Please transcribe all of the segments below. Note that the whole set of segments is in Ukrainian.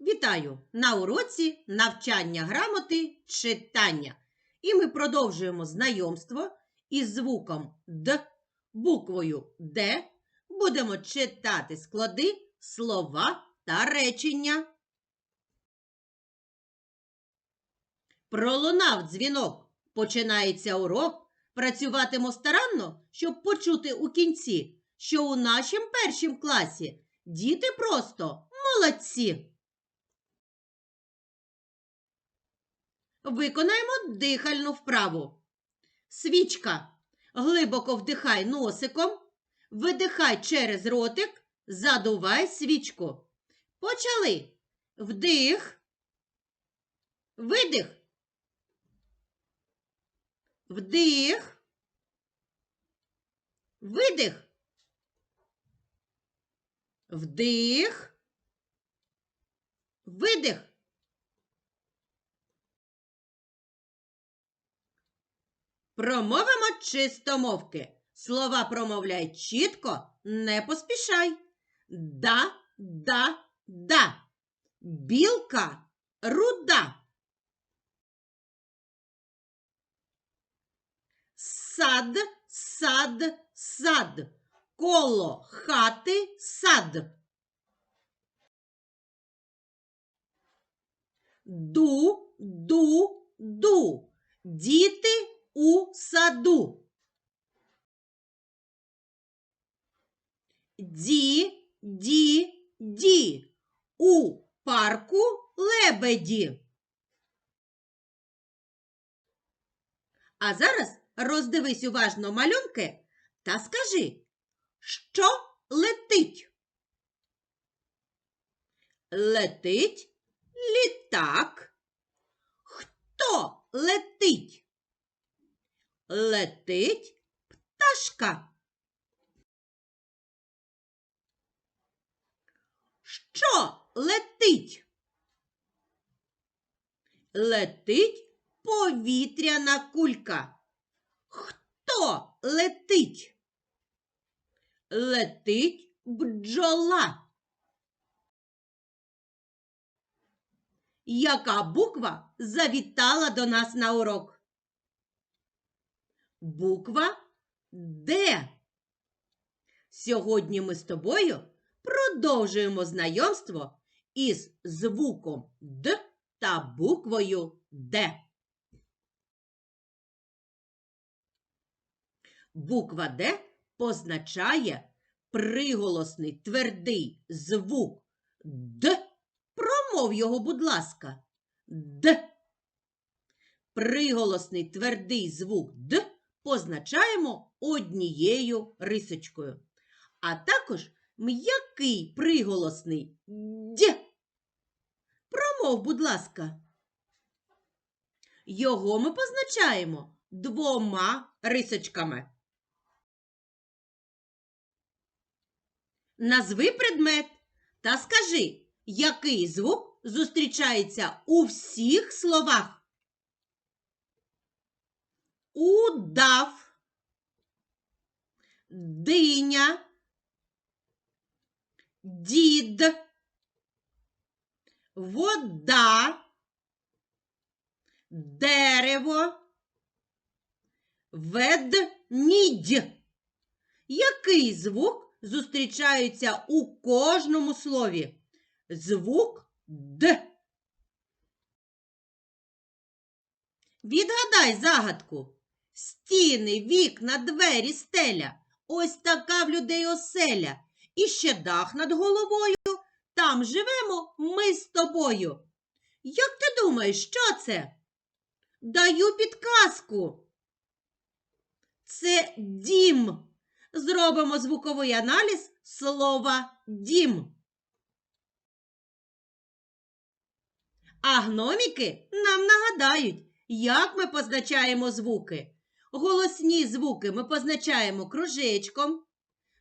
Вітаю на уроці навчання грамоти читання. І ми продовжуємо знайомство із звуком Д, буквою Д. Будемо читати склади, слова та речення. Пролунав дзвінок. Починається урок. Працюватимо старанно, щоб почути у кінці, що у нашім першім класі діти просто молодці. Виконаємо дихальну вправу. Свічка. Глибоко вдихай носиком, видихай через ротик, задувай свічку. Почали. Вдих. Видих. Вдих. Видих. Вдих. Видих. Промовимо чистомовки. Слова промовляй чітко, не поспішай. Да, да, да. Білка руда. Сад, сад, сад. Коло хати сад. Ду, ду, ду. Діти у саду. Ді, ді, ді. У парку лебеді. А зараз роздивись уважно малюнки та скажи, що летить? Летить літак. Хто летить? Летить пташка. Що летить? Летить повітряна кулька. Хто летить? Летить бджола. Яка буква завітала до нас на урок? Буква Д. Сьогодні ми з тобою продовжуємо знайомство із звуком Д та буквою Д. Буква Д позначає приголосний твердий звук Д. Промов його, будь ласка. Д. Приголосний твердий звук Д позначаємо однією рисочкою. А також м'який приголосний Д. Промов, будь ласка. Його ми позначаємо двома рисочками. Назви предмет та скажи, який звук зустрічається у всіх словах. Удав, диня, дід, вода, дерево, ведмідь. Який звук зустрічається у кожному слові? Звук Д. Відгадай загадку. Стіни, вікна, двері, стеля. Ось така в людей оселя. І ще дах над головою. Там живемо ми з тобою. Як ти думаєш, що це? Даю підказку. Це дім. Зробимо звуковий аналіз слова дім. А гноміки нам нагадають, як ми позначаємо звуки. Голосні звуки ми позначаємо кружечком.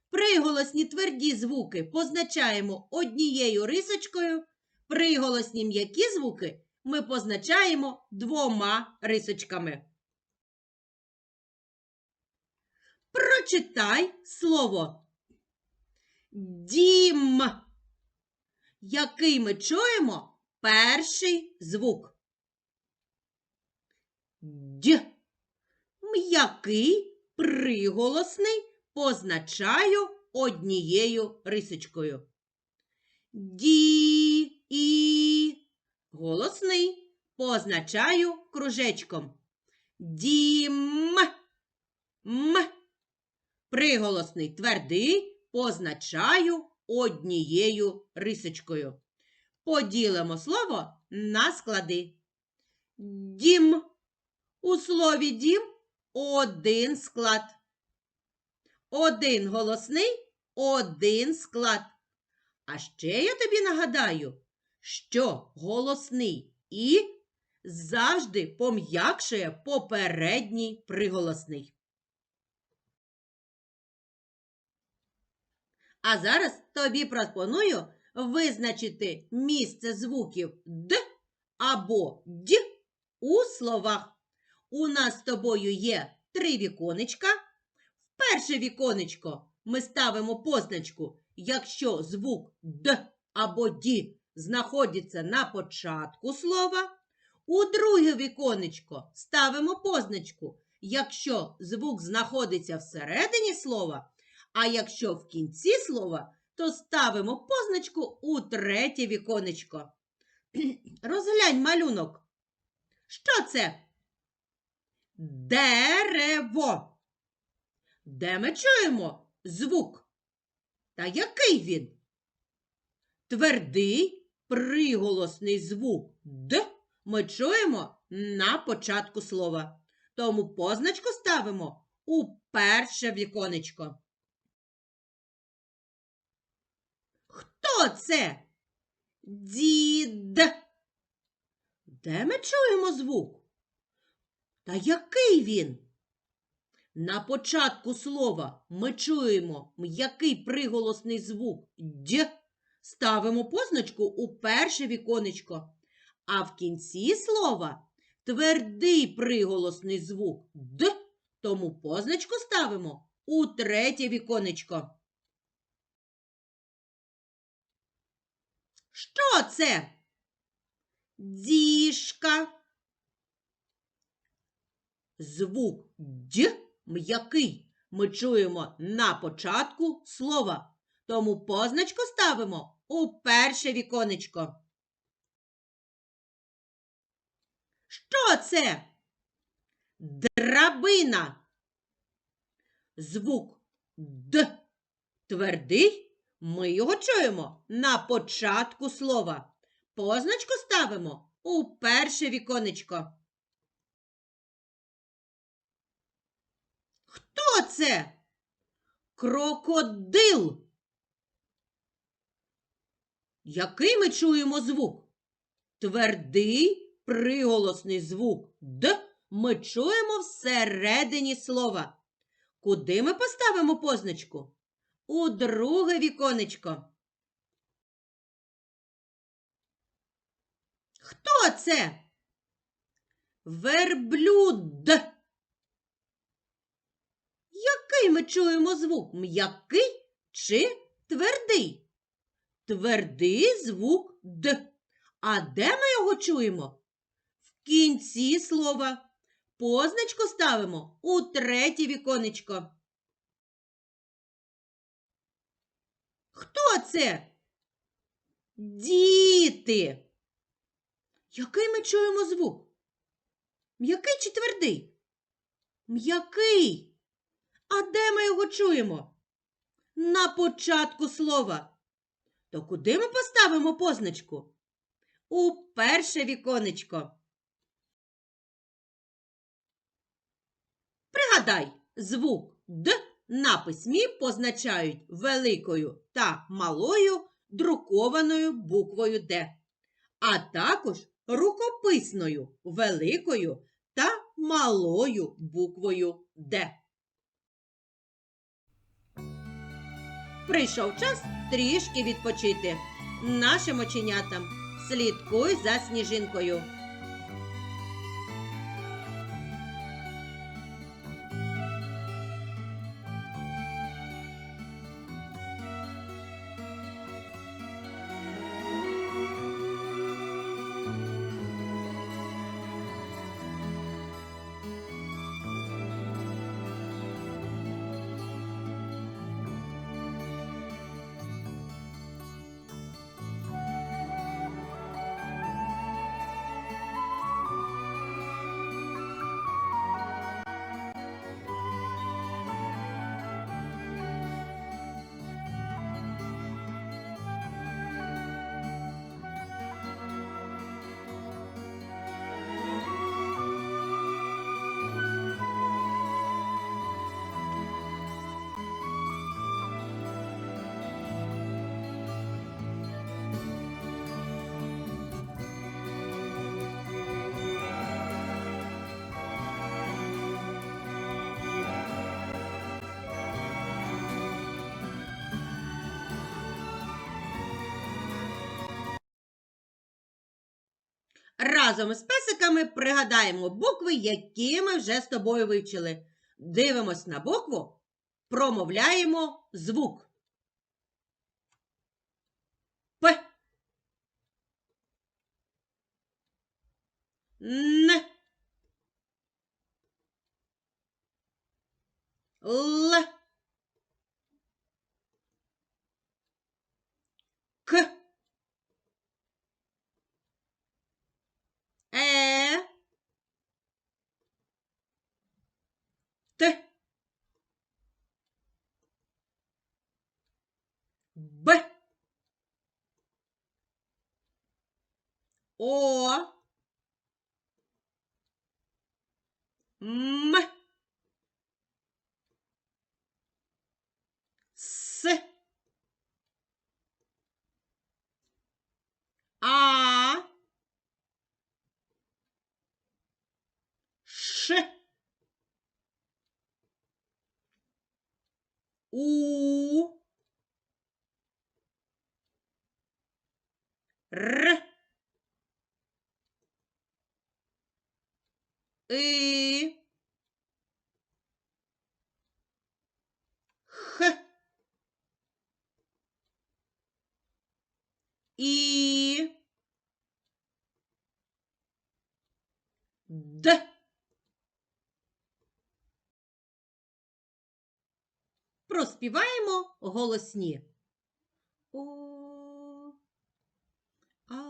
Приголосні тверді звуки позначаємо однією рисочкою. Приголосні м'які звуки ми позначаємо двома рисочками. Прочитай слово дім. який ми чуємо перший звук. Д. М'який приголосний позначаю однією рисочкою. Ді і голосний позначаю кружечком. Дім. М. Приголосний твердий позначаю однією рисочкою. Поділимо слово на склади. Дім. У слові дім один склад. Один голосний, один склад. А ще я тобі нагадаю, що голосний і завжди пом'якшує попередній приголосний. А зараз тобі пропоную визначити місце звуків Д або Д у словах. У нас з тобою є три віконечка. В перше віконечко ми ставимо позначку, якщо звук Д або Д знаходиться на початку слова. У друге віконечко ставимо позначку, якщо звук знаходиться всередині слова, а якщо в кінці слова, то ставимо позначку у третє віконечко. Розглянь малюнок. Що це? Дерево. Де ми чуємо звук? Та який він? Твердий приголосний звук Д ми чуємо на початку слова. Тому позначку ставимо у перше віконечко. Хто це? Дід. Де ми чуємо звук? Та який він? На початку слова ми чуємо м'який приголосний звук Д. Ставимо позначку у перше віконечко. А в кінці слова твердий приголосний звук Д, тому позначку ставимо у третє віконечко. Що це? Діжка. Звук Д м'який ми чуємо на початку слова, тому позначку ставимо у перше віконечко. Що це? Драбина. Звук Д твердий. Ми його чуємо на початку слова. Позначку ставимо у перше віконечко. Хто це? Крокодил. Який ми чуємо звук? Твердий приголосний звук Д ми чуємо всередині слова. Куди ми поставимо позначку? У друге віконечко. Хто це? Верблюд. Який ми чуємо звук? М'який чи твердий? Твердий звук Д. А де ми його чуємо? В кінці слова. Позначку ставимо у третє віконечко. Хто це? Діти. Який ми чуємо звук? М'який чи твердий? М'який. А де ми його чуємо? На початку слова. То куди ми поставимо позначку? У перше віконечко. Пригадай, звук Д на письмі позначають великою та малою друкованою буквою Д, а також рукописною великою та малою буквою Д. Прийшов час трішки відпочити. Нашим оченятам слідкуй за сніжинкою. Разом з песиками пригадаємо букви, які ми вже з тобою вивчили. Дивимось на букву, промовляємо звук. П. Н. Л. О. М. С. А. Ш. У. Р. И. Х. І. Д. Проспіваємо голосні. О. А.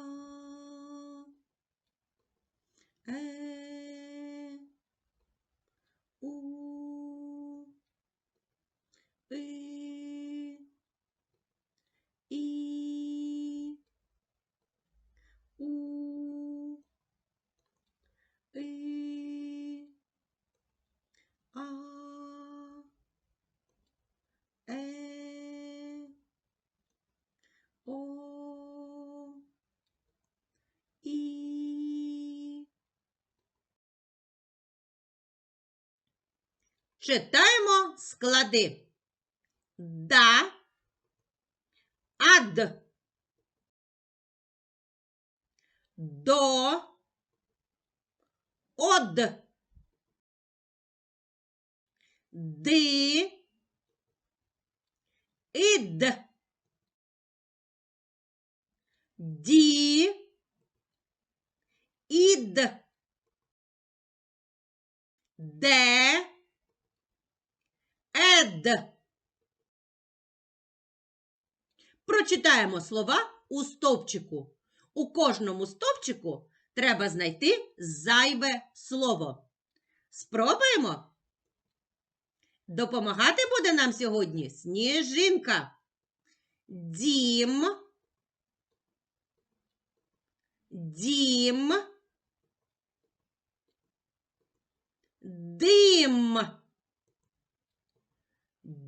Е. У. И. І. У. И. А. Е. О. І. Читаємо склади. Да. Ад. До. Од. Ди. Ід. Ді. Ід. Де. Ед. Прочитаємо слова у стовпчику. У кожному стовпчику треба знайти зайве слово. Спробуємо. Допомагати буде нам сьогодні сніжинка. Дім. Дім. Дим.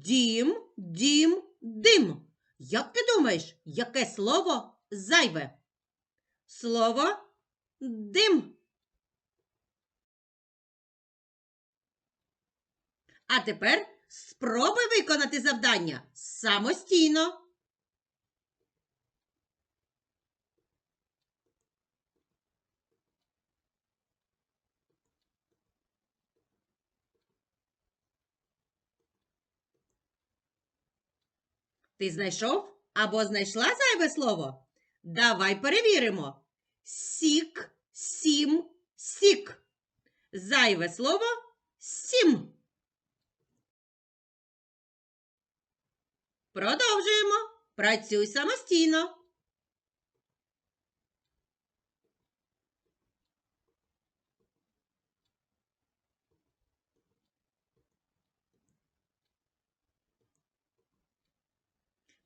Дім, дім, дим. Як ти думаєш, яке слово зайве? Слово дим. А тепер спробуй виконати завдання самостійно. Ти знайшов або знайшла зайве слово? Давай перевіримо. Сік, сім, сік. Зайве слово сім. Продовжуємо. Працюй самостійно.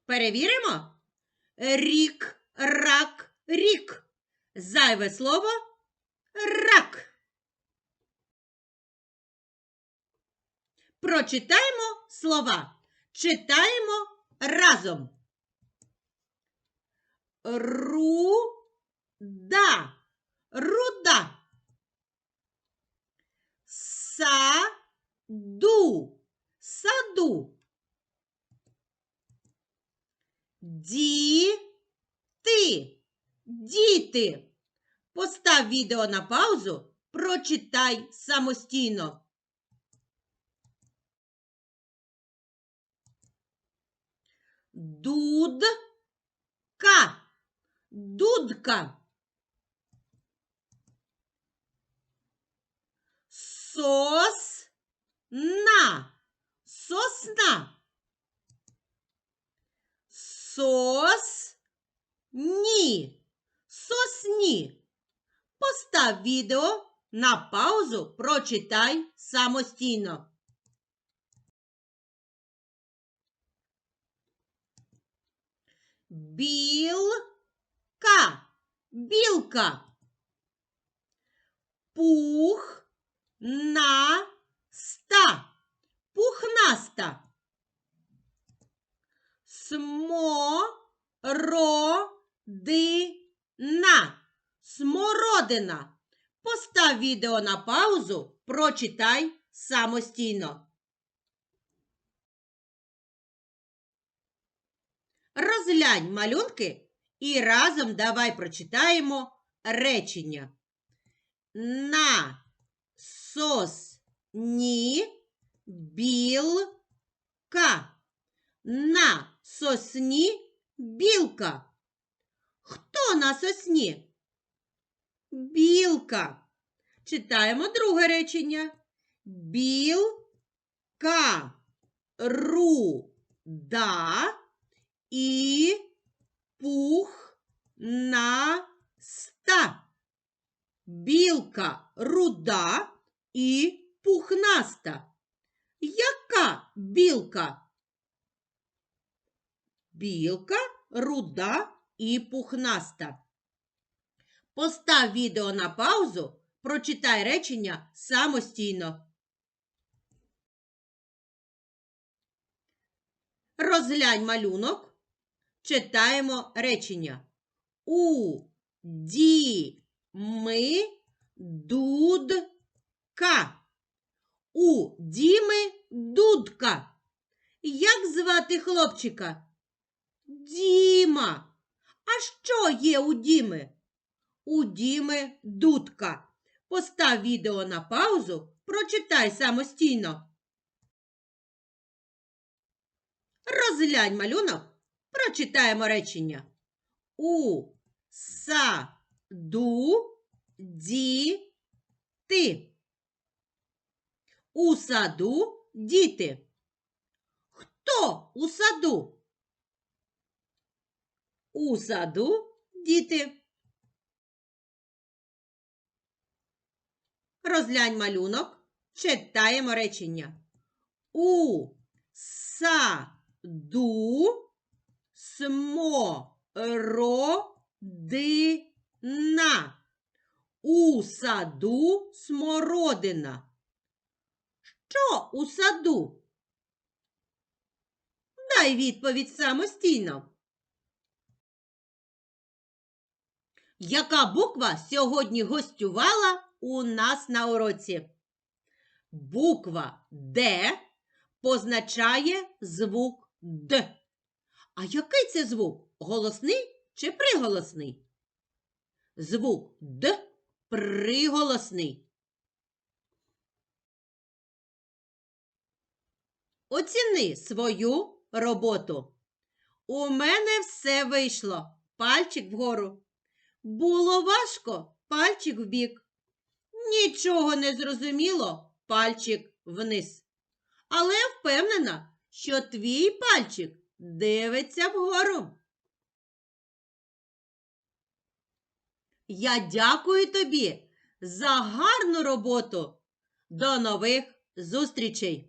Перевіримо. Рік, рак, рік. Зайве слово рак. Прочитаємо слова. Читаємо разом. Руда. Руда. Саду. Саду. Діти. Діти. Постав відео на паузу, прочитай самостійно. Дудка. Дудка. Сосна. Сосна. Сосні. Сосні. Постав відео на паузу, прочитай самостійно. Білка. Білка. Пух на ста. Пухнаста. Смородина. Смородина. Постав відео на паузу, прочитай самостійно. Розглянь малюнки і разом давай прочитаємо речення. На сосні білка. На сосні білка. Хто на сосні? Білка. Читаємо друге речення. Білка. Руда і пух на ста. Білка руда і пухнаста. Яка білка? Білка руда і пухнаста. Постав відео на паузу, прочитай речення самостійно. Розглянь малюнок. Читаємо речення. У ді ми дудка. У Діми дудка. Як звати хлопчика? Діма. А що є у Діми? У Діми дудка. Постав відео на паузу, прочитай самостійно. Розглянь малюнок, прочитаємо речення. У саду діти. У саду діти. Хто у саду? У саду діти. Розглянь малюнок, читаємо речення. У саду смородина. У саду смородина. Що у саду? Дай відповідь самостійно. Яка буква сьогодні гостювала у нас на уроці? Буква Д позначає звук Д. А який це звук? Голосний чи приголосний? Звук Д приголосний. Оціни свою роботу. У мене все вийшло. Пальчик вгору. Було важко, пальчик вбік. Нічого не зрозуміло, пальчик вниз. Але впевнена, що твій пальчик дивиться вгору. Я дякую тобі за гарну роботу. До нових зустрічей!